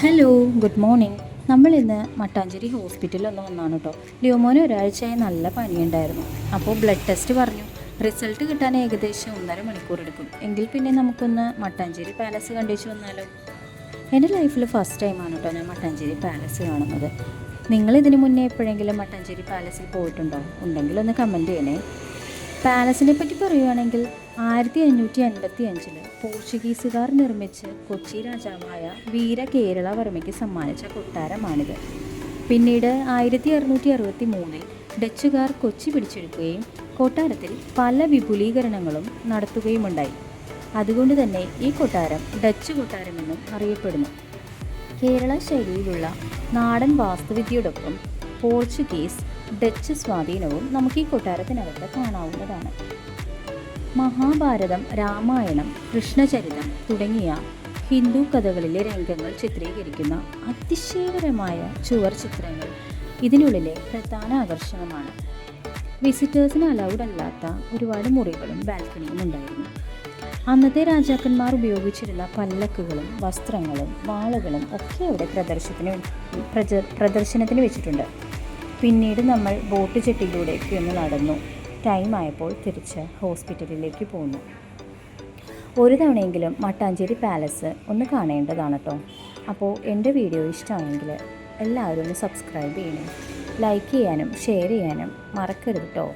Hello good morning നമ്മൾ ഇന്ന് മട്ടാഞ്ചേരി ഹോസ്പിറ്റലിൽ ഒന്ന് വന്നാണ് കേട്ടോ ലിയോമോന് ഒരാഴ്ചയായി നല്ല പനിയുണ്ടായിരുന്നു. അപ്പോൾ ബ്ലഡ് ടെസ്റ്റ് പറഞ്ഞു. റിസൾട്ട് കിട്ടാൻ ഏകദേശം ഒന്നര മണിക്കൂർ എടുക്കും. എങ്കിൽ പിന്നെ നമുക്കൊന്ന് മട്ടാഞ്ചേരി പാലസ് കണ്ടിച്ചു വന്നാലോ? എന്റെ ലൈഫിൽ ഫസ്റ്റ് ടൈമാണ് കേട്ടോ ഞാൻ മട്ടാഞ്ചേരി പാലസ് കാണുന്നത്. നിങ്ങൾ ഇതിന് മുന്നേ എപ്പോഴെങ്കിലും മട്ടാഞ്ചേരി പാലസിൽ പോയിട്ടുണ്ടോ? ഉണ്ടെങ്കിൽ ഒന്ന് കമന്റ് ചെയ്യണേ. പാലസിനെ പറ്റി പറയുകയാണെങ്കിൽ ആയിരത്തി അഞ്ഞൂറ്റി അൻപത്തി അഞ്ചിൽ പോർച്ചുഗീസുകാർ നിർമ്മിച്ച് കൊച്ചി രാജാവായ വീര കേരളവർമ്മയ്ക്ക് സമ്മാനിച്ച കൊട്ടാരമാണിത്. പിന്നീട് ആയിരത്തി അറുന്നൂറ്റി അറുപത്തി മൂന്നിൽ ഡച്ചുകാർ കൊച്ചി പിടിച്ചെടുക്കുകയും കൊട്ടാരത്തിൽ പല വിപുലീകരണങ്ങളും നടത്തുകയുമുണ്ടായി. അതുകൊണ്ട് തന്നെ ഈ കൊട്ടാരം ഡച്ച് കൊട്ടാരമെന്നും അറിയപ്പെടുന്നു. കേരള ശൈലിയിലുള്ള നാടൻ വാസ്തുവിദ്യയോടൊപ്പം പോർച്ചുഗീസ് ഡച്ച് സ്വാധീനവും നമുക്ക് ഈ കൊട്ടാരത്തിനകത്ത് കാണാവുന്നതാണ്. മഹാഭാരതം രാമായണം കൃഷ്ണചരിതം തുടങ്ങിയ ഹിന്ദു കഥകളിലെ രംഗങ്ങൾ ചിത്രീകരിക്കുന്ന അതിശയകരമായ ചുവർ ചിത്രങ്ങൾ ഇതിനുള്ളിലെ പ്രധാന ആകർഷണമാണ്. വിസിറ്റേഴ്സിന് അലൗഡ് അല്ലാത്ത ഒരുപാട് മുറികളും ബാൽക്കണിയും ഉണ്ടായിരുന്നു. അന്നത്തെ രാജാക്കന്മാർ ഉപയോഗിച്ചിരുന്ന പല്ലക്കുകളും വസ്ത്രങ്ങളും വാളുകളും ഒക്കെ അവിടെ പ്രദർശനത്തിന് പ്രദർശനത്തിന് വെച്ചിട്ടുണ്ട്. പിന്നീട് നമ്മൾ ബോട്ട് ചെട്ടിയിലൂടേക്ക് ഒന്ന് നടന്നു. ടൈം ആയപ്പോൾ തിരിച്ച് ഹോസ്പിറ്റലിലേക്ക് പോന്നു. ഒരു തവണയെങ്കിലും മട്ടാഞ്ചേരി പാലസ് ഒന്ന് കാണേണ്ടതാണ് കേട്ടോ അപ്പോൾ എന്റെ വീഡിയോ ഇഷ്ടമാണെങ്കിൽ എല്ലാവരും ഒന്ന് സബ്സ്ക്രൈബ് ചെയ്യണം. ലൈക്ക് ചെയ്യാനും ഷെയർ ചെയ്യാനും മറക്കരുത് കേട്ടോ